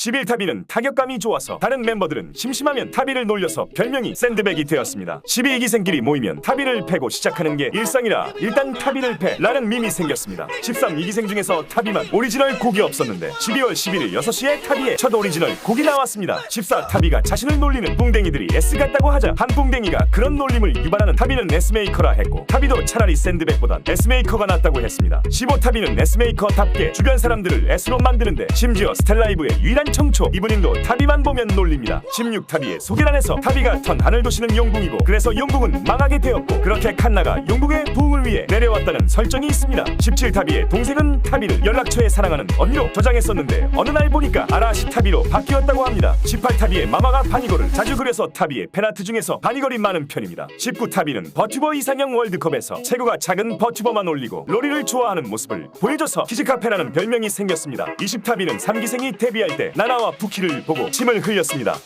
11타비는 타격감이 좋아서 다른 멤버들은 심심하면 타비를 놀려서 별명이 샌드백이 되었습니다. 12기생끼리 모이면 타비를 패고 시작하는 게 일상이라 일단 타비를 패 라는 밈이 생겼습니다. 13이기생 중에서 타비만 오리지널 곡이 없었는데 12월 11일 6시에 타비의 첫 오리지널 곡이 나왔습니다. 14 타비가 자신을 놀리는 뿡댕이들이 S 같다고 하자 한 뿡댕이가 그런 놀림을 유발하는 타비는 S메이커라 했고 타비도 차라리 샌드백보단 S메이커가 낫다고 했습니다. 15 타비는 S메이커답게 주변 사람들을 S로 만드는데 심지어 스텔라이브의 유일한 청초 이분인도 타비만 보면 놀립니다. 16 타비의 소개란에서 타비가 턴 하늘 도시는 용궁이고 그래서 용궁은 망하게 되었고 그렇게 칸나가 용궁의 부흥을 위해 내려왔다는 설정이 있습니다. 17 타비의 동생은 타비를 연락처에 사랑하는 언니로 저장했었는데 어느 날 보니까 아라시 타비로 바뀌었다고 합니다. 18 타비의 마마가 바니거를 자주 그려서 타비의 팬아트 중에서 바니걸이 많은 편입니다. 19 타비는 버튜버 이상형 월드컵에서 체구가 작은 버튜버만 올리고 로리를 좋아하는 모습을 보여줘서 키즈카페라는 별명이 생겼습니다. 20 타비는 3기생이 데뷔할 때 나나와 부키를 보고 침을 흘렸습니다.